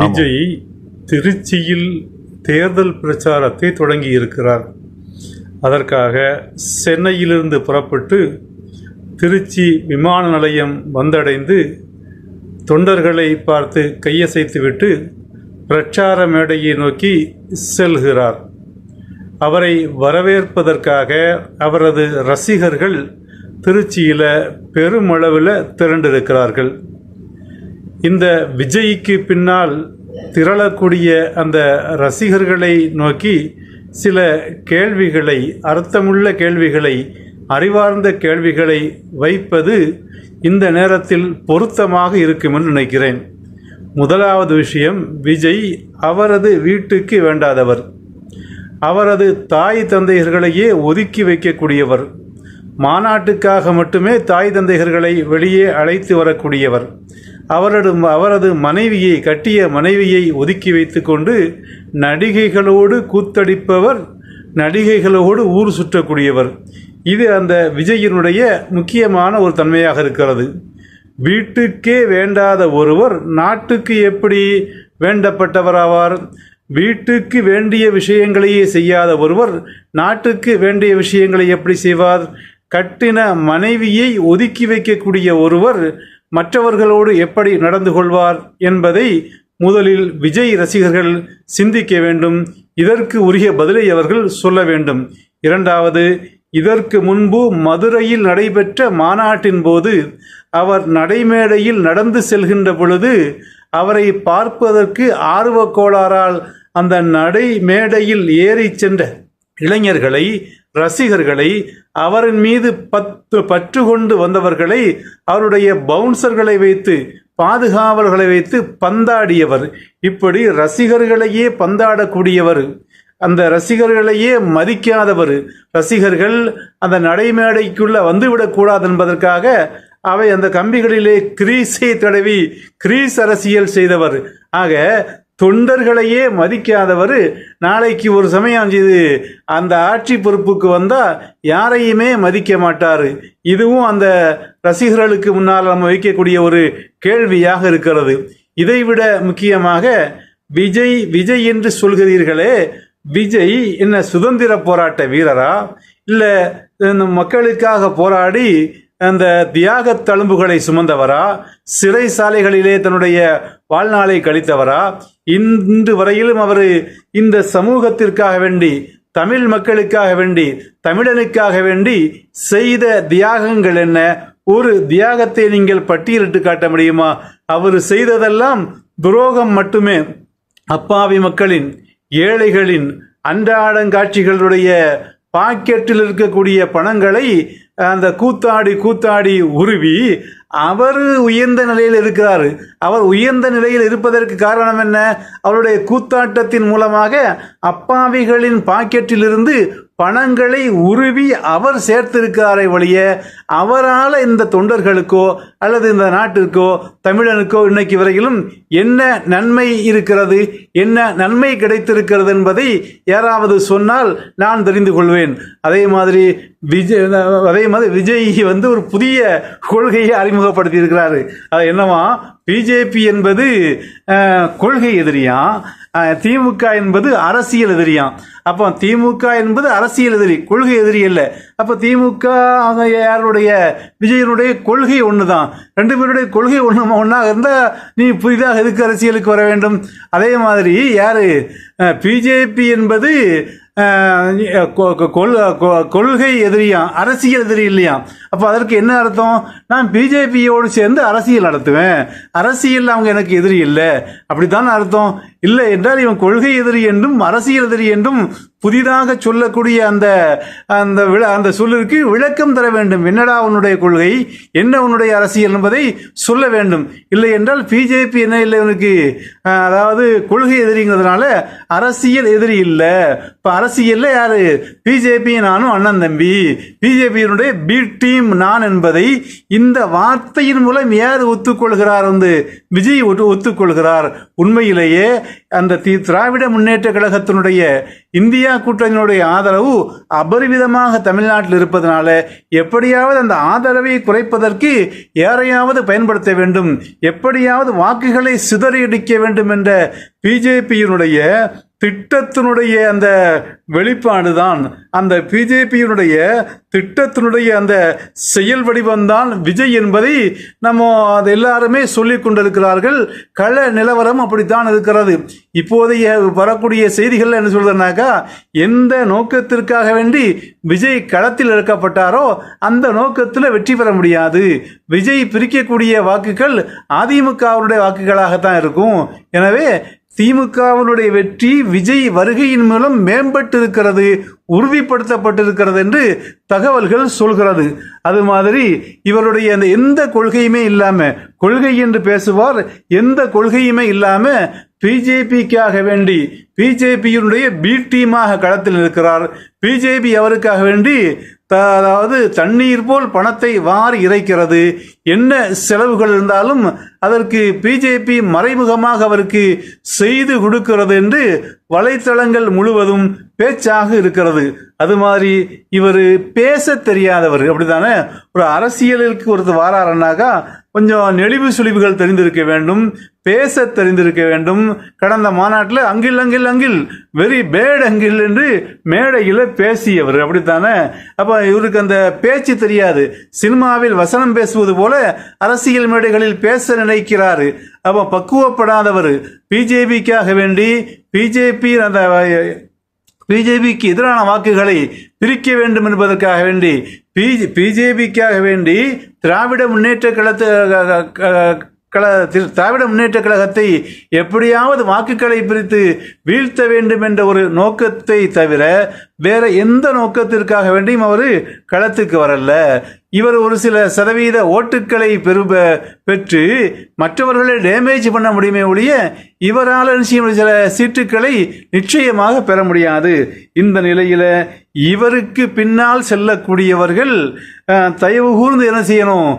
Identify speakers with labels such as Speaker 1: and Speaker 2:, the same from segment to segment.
Speaker 1: விஜய் திருச்சியில் தேர்தல் பிரச்சாரத்தை தொடங்கி இருக்கிறார் அதற்காக சென்னையிலிருந்து புறப்பட்டு திருச்சி விமான நிலையம் வந்தடைந்து தொண்டர்களை பார்த்து கையசைத்துவிட்டு பிரச்சார மேடையை நோக்கி செல்கிறார். அவரை வரவேற்பதற்காக அவரது ரசிகர்கள் திருச்சியில் பெருமளவில் திரண்டிருக்கிறார்கள். இந்த விஜய்க்கு பின்னால் திரளக்கூடிய அந்த ரசிகர்களை நோக்கி சில கேள்விகளை அர்த்தமுள்ள கேள்விகளை அறிவார்ந்த கேள்விகளை வைப்பது இந்த நேரத்தில் பொருத்தமாக இருக்கும் என்று நினைக்கிறேன். முதலாவது விஷயம் விஜய் அவரது வீட்டுக்கு வேண்டாதவர். அவரது தாய் தந்தையர்களையே ஒதுக்கி வைக்கக்கூடியவர். மாநாட்டுக்காக மட்டுமே தாய் தந்தையர்களை வெளியே அழைத்து வரக்கூடியவர். அவரது அவரது மனைவியை கட்டிய மனைவியை ஒதுக்கி வைத்துக்கொண்டு நடிகைகளோடு கூத்தடிப்பவர் நடிகைகளோடு ஊர் சுற்றக்கூடியவர். இது அந்த விஜயினுடைய முக்கியமான ஒரு தன்மையாக இருக்கிறது. வீட்டுக்கே வேண்டாத ஒருவர் நாட்டுக்கு எப்படி வேண்டப்பட்டவராவார்? வீட்டுக்கு வேண்டிய விஷயங்களையே செய்யாத ஒருவர் நாட்டுக்கு வேண்டிய விஷயங்களை எப்படி செய்வார்? கட்டின மனைவியை ஒதுக்கி வைக்கக்கூடிய ஒருவர் மற்றவர்களோடு எப்படி நடந்து கொள்வார் என்பதை முதலில் விஜய் ரசிகர்கள் சிந்திக்க வேண்டும். இதற்கு உரிய பதிலை அவர்கள் சொல்ல வேண்டும். இரண்டாவது இதற்கு முன்பு மதுரையில் நடைபெற்ற மாநாட்டின் போது அவர் நடைமேடையில் நடந்து செல்கின்ற பொழுது அவரை பார்ப்பதற்கு ஆர்வக்கோளாரால் அந்த நடை மேடையில் ஏறி சென்ற இளைஞர்களை ரசிகர்களை அவரின் மீது பத்து பற்று கொண்டு வந்தவர்களை அவருடைய பவுன்சர்களை வைத்து பாதுகாவல்களை வைத்து பந்தாடியவர். இப்படி ரசிகர்களையே பந்தாடக்கூடியவர். அந்த ரசிகர்களையே மதிக்காதவர். ரசிகர்கள் அந்த நடைமேடைக்குள்ள வந்துவிடக்கூடாது என்பதற்காக அவை அந்த கம்பிகளிலே கிரீஸை தடவி கிரீஸ் அரசியல் செய்தவர். ஆக தொண்டர்களையே மதிக்காதவர். நாளைக்கு ஒரு சமயம் இது அந்த ஆட்சி பொறுப்புக்கு வந்தால் யாரையுமே மதிக்க மாட்டார். இதுவும் அந்த ரசிகர்களுக்கு முன்னால் நம்ம வைக்கக்கூடிய ஒரு கேள்வியாக இருக்கிறது. இதைவிட முக்கியமாக விஜய் விஜய் என்று சொல்கிறீர்களே. விஜய் என்ன சுதந்திர போராட்ட வீரரா? இல்லை மக்களுக்காக போராடி அந்த தியாக தழும்புகளை சுமந்தவரா? சிறைசாலைகளிலே தன்னுடைய வாழ்நாளை கழித்தவரா? இன்று வரையிலும் அவர் இந்த சமூகத்திற்காக வேண்டி தமிழ் மக்களுக்காக வேண்டி தமிழனுக்காக வேண்டி செய்த தியாகங்கள் என்ன? ஒரு தியாகத்தை நீங்கள் பட்டியலிட்டு காட்ட முடியுமா? அவர் செய்ததெல்லாம் துரோகம் மட்டுமே. அப்பாவி மக்களின் ஏழைகளின் அன்றாடங்காட்சிகளுடைய பாக்கெட்டில் இருக்கக்கூடிய பணங்களை அந்த கூத்தாடி கூத்தாடி உருவி அவர் உயர்ந்த நிலையில் இருக்கிறார். அவர் உயர்ந்த நிலையில் இருப்பதற்கு காரணம் என்ன? அவருடைய கூத்தாட்டத்தின் மூலமாக அப்பாவிகளின் பாக்கெட்டிலிருந்து பணங்களை உருவி அவர் சேர்த்திருக்கிறாரை வழிய அவரால் இந்த தொண்டர்களுக்கோ அல்லது இந்த நாட்டிற்கோ தமிழனுக்கோ இன்னைக்கு வரையிலும் என்ன நன்மை இருக்கிறது? என்ன நன்மை கிடைத்திருக்கிறது என்பதை யாராவது சொன்னால் நான் தெரிந்து கொள்வேன். அதே மாதிரி விஜய் அதே மாதிரி விஜய் வந்து ஒரு புதிய கொள்கையை அறிமுகப்படுத்தி இருக்கிறாரு அது என்னவா? பிஜேபி என்பது கொள்கை எதிரியாம் திமுக என்பது அரசியல் எதிரியாம் அப்போ திமுக என்பது அரசியல் எதிரி கொள்கை எதிரி இல்லை. அப்போ திமுக யாருடைய? விஜயனுடைய கொள்கை ஒன்று தான் ரெண்டு பேருடைய கொள்கை ஒன்று ஒன்றாக இருந்தால் நீ புதிதாக எதுக்கு அரசியலுக்கு வர வேண்டும்? அதே மாதிரி யார்? பிஜேபி என்பது கொள்கை எதிரியாம் அரசியல் எதிரி இல்லையாம் அப்போ அதற்கு என்ன அர்த்தம்? நான் பிஜேபியோடு சேர்ந்து அரசியல் நடத்துவேன். அரசியல் அவங்க எனக்கு எதிரி இல்லை. அப்படித்தான் அர்த்தம். இல்லை என்றால் இவன் கொள்கை எதிரி என்றும் அரசியல் எதிரி என்றும் புதிதாக சொல்லக்கூடிய அந்த அந்த விள அந்த சொல்லிற்கு விளக்கம் தர வேண்டும். என்னடா உன்னுடைய கொள்கை? என்ன உன்னுடைய அரசியல் என்பதை சொல்ல வேண்டும். இல்லை என்றால் பிஜேபி என்ன இல்லை இவனுக்கு? அதாவது கொள்கை எதிரிங்கிறதுனால அரசியல் எதிரி இல்லை. இப்போ அரசியல்ல யாரு? பிஜேபி நானும் அண்ணன் தம்பி. பிஜேபியினுடைய பி டீம் நான் என்பதை இந்த வார்த்தையின் மூலம் யார் ஒத்துக்கொள்கிறார் வந்து? விஜய் ஒத்துக்கொள்கிறார். உண்மையிலேயே அந்த தி திராவிட முன்னேற்ற கழகத்தினுடைய இந்தியா கூட்டணியினுடைய ஆதரவு அபரிவிதமாக தமிழ்நாட்டில் இருப்பதனால எப்படியாவது அந்த ஆதரவை குறைப்பதற்கு யாரையாவது பயன்படுத்த வேண்டும் எப்படியாவது வாக்குகளை சிதறியடிக்க வேண்டும் என்ற பிஜேபியினுடைய திட்டத்தினுடைய அந்த வெளிப்பாடு தான் அந்த பிஜேபியினுடைய திட்டத்தினுடைய அந்த செயல் வடிவம்தான் விஜய் என்பதை நம்ம அது எல்லாருமே சொல்லி கொண்டிருக்கிறார்கள். கள நிலவரம் அப்படித்தான் இருக்கிறது. இப்போதைய வரக்கூடிய செய்திகள் என்ன சொல்றதுனாக்கா எந்த நோக்கத்திற்காக வேண்டி விஜய் களத்தில் இறக்கப்பட்டாரோ அந்த நோக்கத்தில் வெற்றி பெற முடியாது. விஜய் பிரிக்கக்கூடிய வாக்குகள் அதிமுகவுடைய வாக்குகளாகத்தான் இருக்கும். எனவே திமுகவினுடைய வெற்றி விஜய் வருகையின் மூலம் மேம்பட்டிருக்கிறது உறுதிப்படுத்தப்பட்டிருக்கிறது என்று தகவல்கள் சொல்கிறது. அது மாதிரி இவருடைய அந்த எந்த கொள்கையுமே இல்லாமல் கொள்கை என்று பேசுவார் எந்த கொள்கையுமே இல்லாமல் பிஜேபிக்காக வேண்டி பிஜேபியினுடைய பி டீமாக களத்தில் இருக்கிறார். பிஜேபி அவருக்காக வேண்டி த- அதாவது தண்ணீர் போல் பணத்தை வாரி இறைக்கிறது. என்ன செலவுகள் இருந்தாலும் அதற்கு பிஜேபி மறைமுகமாக அவருக்கு செய்து கொடுக்கிறது என்று வலைத்தளங்கள் முழுவதும் பேச்சாக இருக்கிறது. அது மாதிரி இவர் பேச தெரியாதவர். அப்படித்தானே? ஒரு அரசியலுக்கு ஒருத்தர் வாராருன்னாக்கா கொஞ்சம் நெளிவு சுழிவுகள் தெரிந்திருக்க வேண்டும் பேச தெரிந்திருக்க வேண்டும். கடந்த மாநாட்டில் அங்கில் அங்கில் அங்கில் வெரி பேட் அங்கில் என்று மேடையில் பேசியவர். அப்படித்தானே? அப்போ இவருக்கு அந்த பேச்சு தெரியாது. சினிமாவில் வசனம் பேசுவது போல அரசியல் மேடைகளில் பேச நினைக்கிறார். அப்போ பக்குவப்படாதவர். பிஜேபிக்காக வேண்டி பிஜேபி அந்த பிஜேபிக்கு எதிரான வாக்குகளை பிரிக்க வேண்டும் என்பதற்காக வேண்டி பிஜே பிஜேபிக்காக வேண்டி திராவிட முன்னேற்ற கழகத்து கழ திராவிட முன்னேற்ற கழகத்தை எப்படியாவது வாக்குகளை பிரித்து வீழ்த்த வேண்டும் என்ற ஒரு நோக்கத்தை தவிர வேற எந்த நோக்கத்திற்காக வேண்டியும் அவர் களத்துக்கு வரல. இவர் ஒரு சில சதவீத ஓட்டுக்களை பெரு பெற்று மற்றவர்களை டேமேஜ் பண்ண முடியுமே ஒழிய இவரால் செய்ய சில சீட்டுக்களை நிச்சயமாக பெற முடியாது. இந்த நிலையில் இவருக்கு பின்னால் செல்லக்கூடியவர்கள் தயவு கூர்ந்து என்ன செய்யணும்?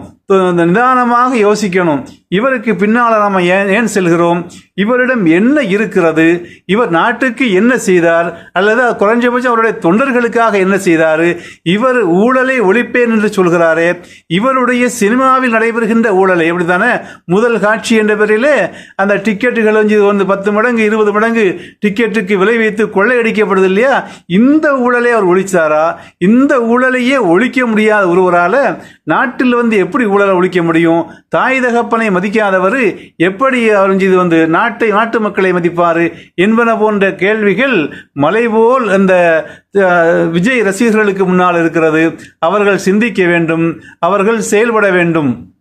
Speaker 1: இந்த நிதானமாக யோசிக்கணும். இவருக்கு பின்னால் நாம் ஏன் ஏன் செல்கிறோம்? இவரிடம் என்ன இருக்கிறது? இவர் நாட்டுக்கு என்ன செய்தார்? அல்லது குறைஞ்சபட்சம் அவருடைய தொண்டர்களுக்காக என்ன செய்தார்? இவர் ஊழலை ஒழிப்பேன் என்று சொல்கிறாரே. இவருடைய சினிமாவில் நடைபெறுகின்ற ஊழலை எப்படித்தானே முதல் காட்சி என்ற பெயரிலே அந்த டிக்கெட்டுகள் வந்து வந்து பத்து மடங்கு இருபது மடங்கு டிக்கெட்டுக்கு விலை வைத்து கொள்ளையடிக்கப்படுது இல்லையா? இந்த ஊழலை அவர் ஒழிச்சாரா? இந்த ஊழலையே ஒழிக்க முடியாத ஒருவரால் நாட்டில் வந்து எப்படி ஊழலை ஒழிக்க முடியும்? தாய் தகப்பனை மதிக்காதவர் எப்படி அவர் வந்து வந்து நாட்டை நாட்டு மக்களை மதிப்பாரு என்பன போன்ற கேள்விகள் மலை போல் அந்த விஜய் ரசிகர்களுக்கு முன்னால் இருக்கிறது. அவர்கள் சிந்திக்க வேண்டும். அவர்கள் செயல்பட வேண்டும்.